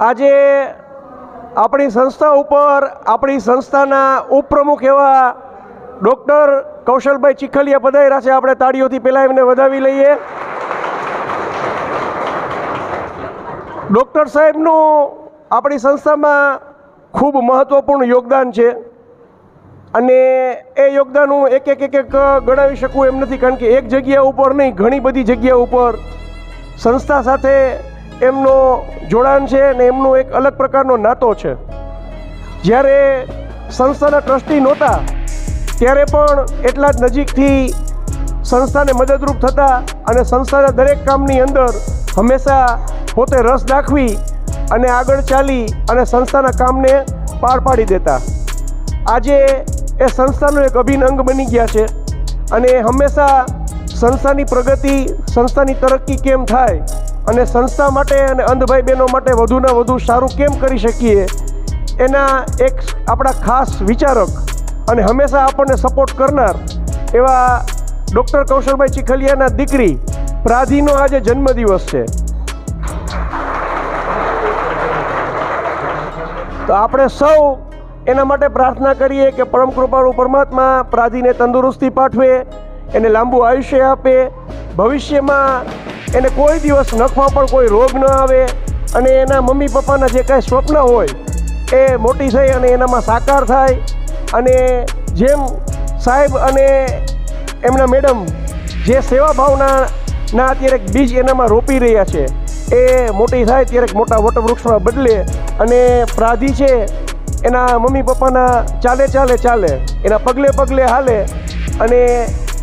આજે આપણી સંસ્થા ઉપર, આપણી સંસ્થાના ઉપપ્રમુખ એવા ડૉક્ટર કૌશલભાઈ ચીખલિયા પધાર્યા છે. આપણે તાળીઓથી પહેલાં એમને વધાવી લઈએ. ડૉક્ટર સાહેબનું આપણી સંસ્થામાં ખૂબ મહત્ત્વપૂર્ણ યોગદાન છે. અને એ યોગદાન હું એક એક એક એક ગણાવી શકું એમ નથી, કારણ કે એક જગ્યા ઉપર નહીં, ઘણી બધી જગ્યા ઉપર સંસ્થા સાથે એમનો જોડાણ છે અને એમનો એક અલગ પ્રકારનો નાતો છે. જ્યારે સંસ્થાના ટ્રસ્ટી નહોતા, ત્યારે પણ એટલા જ નજીકથી સંસ્થાને મદદરૂપ થતા અને સંસ્થાના દરેક કામની અંદર હંમેશા પોતે રસ દાખવી અને આગળ ચાલી અને સંસ્થાના કામને પાર પાડી દેતા. આજે એ સંસ્થાનો એક અભિન્ન અંગ બની ગયા છે અને હંમેશા સંસ્થાની પ્રગતિ, સંસ્થાની તરક્કી કેમ થાય અને સંસ્થા માટે અને અંધભાઈ બહેનો માટે વધુને વધુ સારું કેમ કરી શકીએ? એના એક આપણા ખાસ વિચારક અને હંમેશા આપણને સપોર્ટ કરનાર એવા ડૉક્ટર કૌશલભાઈ ચીખલિયાના દીકરી પ્રાધીનો આજે જન્મદિવસ છે. તો આપણે સૌ એના માટે પ્રાર્થના કરીએ કે પરમ કૃપાળુ પરમાત્મા પ્રાધીને તંદુરસ્તી પાઠવે, એને લાંબુ આયુષ્ય આપે, ભવિષ્યમાં એને કોઈ દિવસ નખમાં પણ કોઈ રોગ ન આવે અને એના મમ્મી પપ્પાના જે કાંઈ સ્વપ્ન હોય, એ મોટી થઈ અને એનામાં સાકાર થાય અને જેમ સાહેબ અને એમના મેડમ જે સેવા ભાવના ના અત્યારે બીજ એનામાં રોપી રહ્યા છે, એ મોટી થાય ત્યારે મોટા વટવૃક્ષમાં બદલે અને પ્રાધી છે, એના મમ્મી પપ્પાના ચાલે ચાલે ચાલે, એના પગલે પગલે હાલે અને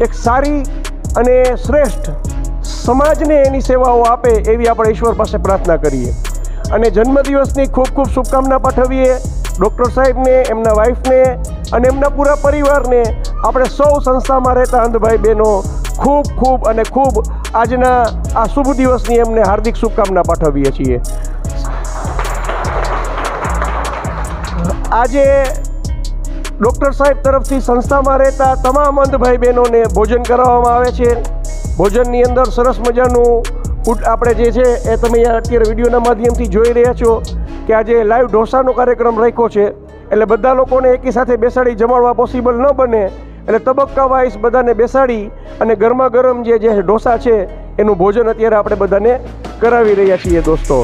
એક સારી અને શ્રેષ્ઠ સમાજને એની સેવાઓ આપે એવી આપણે ઈશ્વર પાસે પ્રાર્થના કરીએ. અને જન્મદિવસની ખૂબ ખૂબ શુભકામના પાઠવીએ ડૉક્ટર સાહેબને, એમના વાઈફને અને એમના પૂરા પરિવારને. આપણે સૌ સંસ્થામાં રહેતા અંધભાઈ બહેનો ખૂબ ખૂબ અને ખૂબ આજના આ શુભ દિવસની એમને હાર્દિક શુભકામના પાઠવીએ છીએ. આજે ડૉક્ટર સાહેબ તરફથી સંસ્થામાં રહેતા તમામ અંધભાઈ બહેનોને ભોજન કરાવવામાં આવે છે. ભોજનની અંદર સરસ મજાનું ફૂડ આપણે જે છે એ તમે અત્યારે વિડીયોના માધ્યમથી જોઈ રહ્યા છો કે આજે લાઈવ ઢોસાનો કાર્યક્રમ રાખ્યો છે. એટલે બધા લોકોને એકી સાથે બેસાડી જમાડવા પોસિબલ ન બને. એટલે તબક્કા વાઇઝ બધાને બેસાડી અને ગરમા ગરમ જે જે ઢોસા છે એનું ભોજન અત્યારે આપણે બધાને કરાવી રહ્યા છીએ દોસ્તો.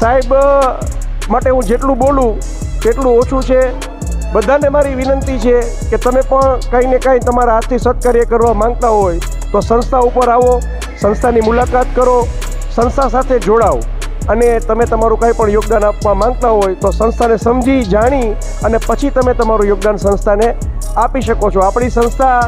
સાહેબ, માટે હું જેટલું બોલું તેટલું ઓછું છે. બધાને મારી વિનંતી છે કે તમે પણ કંઈ ને કંઈ તમારા હાથથી સત્કાર્ય કરવા માંગતા હોય તો સંસ્થા ઉપર આવો, સંસ્થાની મુલાકાત કરો, સંસ્થા સાથે જોડાઓ. અને તમે તમારું કંઈ પણ યોગદાન આપવા માંગતા હોય તો સંસ્થાને સમજી, જાણી અને પછી તમે તમારું યોગદાન સંસ્થાને આપી શકો છો. આપણી સંસ્થા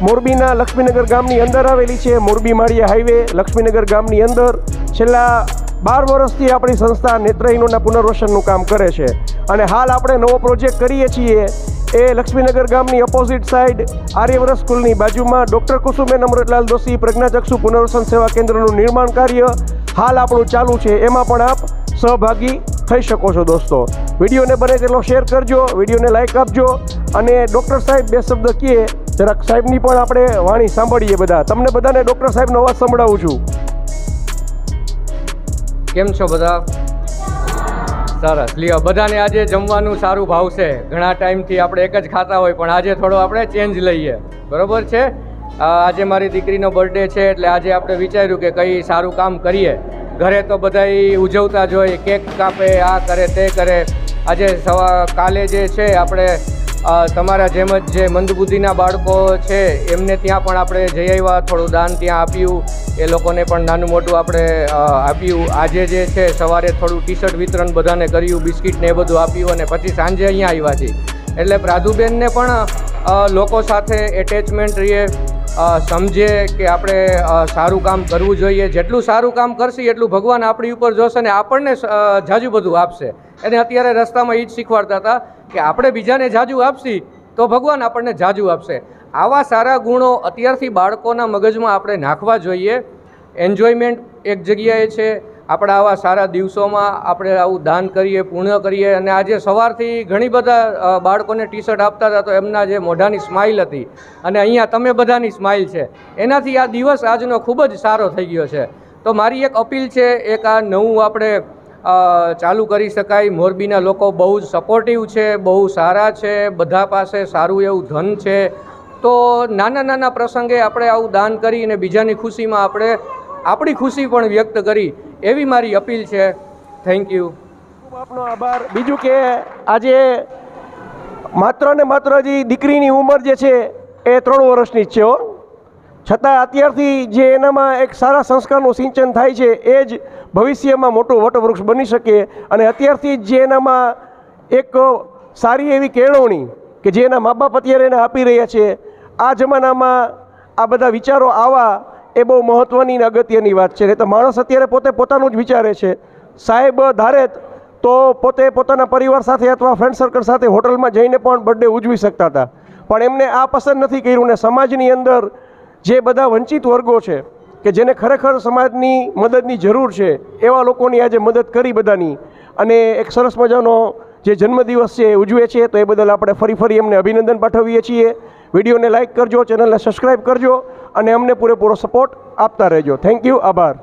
મોરબીના લક્ષ્મીનગર ગામની અંદર આવેલી છે, મોરબી માળિયા હાઈવે, લક્ષ્મીનગર ગામની અંદર. છેલ્લા બાર વર્ષથી આપણી સંસ્થા નેત્રહીનોના પુનર્વસનનું કામ કરે છે. અને હાલ આપણે નવો પ્રોજેક્ટ કરીએ છીએ એ લક્ષ્મીનગર ગામની ઓપોઝિટ સાઈડ આર્યવ્રત સ્કૂલની બાજુમાં ડૉક્ટર કુસુમેન અમૃતલાલ દોશી પ્રજ્ઞાચક્ષુ પુનર્વસન સેવા કેન્દ્રનું નિર્માણ કાર્ય હાલ આપણું ચાલુ છે. એમાં પણ આપ સહભાગી થઈ શકો છો દોસ્તો. વિડીયોને બને તેટલો શેર કરજો, વિડીયોને લાઇક આપજો અને ડૉક્ટર સાહેબ બે શબ્દ કહે જરાક સાહેબની પણ આપણે વાણી સાંભળીએ બધા. તમને બધાને ડૉક્ટર સાહેબનો અવાજ સંભળાવું છું. કેમ છો બધા? સરસ. લ્યો, બધાને આજે જમવાનું સારું ભાવશે. ઘણા ટાઈમથી આપણે એક જ ખાતા હોય, પણ આજે થોડો આપણે ચેન્જ લઈએ. બરોબર છે? આજે મારી દીકરીનો બર્થડે છે, એટલે આજે આપણે વિચાર્યું કે કંઈ સારું કામ કરીએ. ઘરે તો બધાય ઉજવતા જ હોય, કેક કાપે, આ કરે, તે કરે. આજે સવા, કાલે જે છે, આપણે તમારા જેમ જ જે મંદબુદ્ધિના બાળકો છે, એમને ત્યાં પણ આપણે જઈ આવ્યા, થોડું દાન ત્યાં આપ્યું. એ લોકોને પણ નાનું મોટું આપણે આપ્યું. આજે જે છે, સવારે થોડું ટી શર્ટ વિતરણ બધાને કર્યું, બિસ્કિટ ને એ બધું આપ્યું અને પછી સાંજે અહીંયા આવ્યા છીએ. એટલે પ્રાધુબેનને પણ લોકો સાથે એટેચમેન્ટ રહીએ. સમજે કે આપણે સારું કામ કરવું જોઈએ. જેટલું સારું કામ કરશે, એટલું ભગવાન આપણી ઉપર જોશે ને આપણને જાજુ બધું આપશે. એને અત્યારે રસ્તામાં એ જ શીખવાડતા હતા કે આપણે બીજાને જાજુ આપશી, તો ભગવાન આપણને જાજુ આપશે. આવા સારા ગુણો અત્યારથી બાળકોના મગજમાં આપણે નાખવા જોઈએ. એન્જોયમેન્ટ એક જગ્યાએ છે. આપણા આવા સારા દિવસોમાં આપણે આવું દાન કરીએ પૂર્ણ કરીએ અને આજે સવારથી ઘણી બધા બાળકોને ટી શર્ટ આપતા હતા તો એમના જે મોઢાની સ્માઇલ હતી અને અહીંયા તમે બધાની સ્માઇલ છે. એનાથી આ દિવસ આજનો ખૂબ જ સારો થઈ ગયો છે. તો મારી એક અપીલ છે, એક આ નવું આપણે ચાલુ કરી શકાય. મોરબીના લોકો બહુ જ સપોર્ટિવ છે, બહુ સારા છે, બધા પાસે સારું એવું ધન છે. તો નાના નાના પ્રસંગે આપણે આવું દાન કરી અને બીજાની ખુશીમાં આપણે આપણી ખુશી પણ વ્યક્ત કરી એવી મારી અપીલ છે. થેન્ક યુ ખૂબ આપનો આભાર. બીજું કે આજે માત્ર ને માત્ર જે દીકરીની ઉંમર જે છે એ ત્રણ વર્ષની જ છે હો. છતાં અત્યારથી જે એનામાં એક સારા સંસ્કારનું સિંચન થાય છે એ જ ભવિષ્યમાં મોટું વટવૃક્ષ બની શકે અને અત્યારથી જ એનામાં એક સારી એવી કેળવણી કે જે એના મા બાપ અત્યારે એને આપી રહ્યા છે, આ જમાનામાં આ બધા વિચારો આવા એ બહુ મહત્ત્વની અને અગત્યની વાત છે. નહીં તો માણસ અત્યારે પોતે પોતાનું જ વિચારે છે. સાહેબ ધારે તો પોતે પોતાના પરિવાર સાથે અથવા ફ્રેન્ડ સર્કલ સાથે હોટલમાં જઈને પણ બર્થડે ઉજવી શકતા હતા. પણ એમને આ પસંદ નથી કર્યું ને સમાજની અંદર જે બધા વંચિત વર્ગો છે, કે જેને ખરેખર સમાજની મદદની જરૂર છે, એવા લોકોની આજે મદદ કરી બધાની. અને એક સરસ મજાનો જે જન્મદિવસ છે એ ઉજવે છે, તો એ બદલ આપણે ફરી ફરી એમને અભિનંદન પાઠવીએ છીએ. વિડીયોને લાઇક કરજો, ચેનલને સબસ્ક્રાઈબ કરજો. અને અમને પૂરેપૂરો સપોર્ટ આપતા રહેજો. થેન્ક યુ આભાર.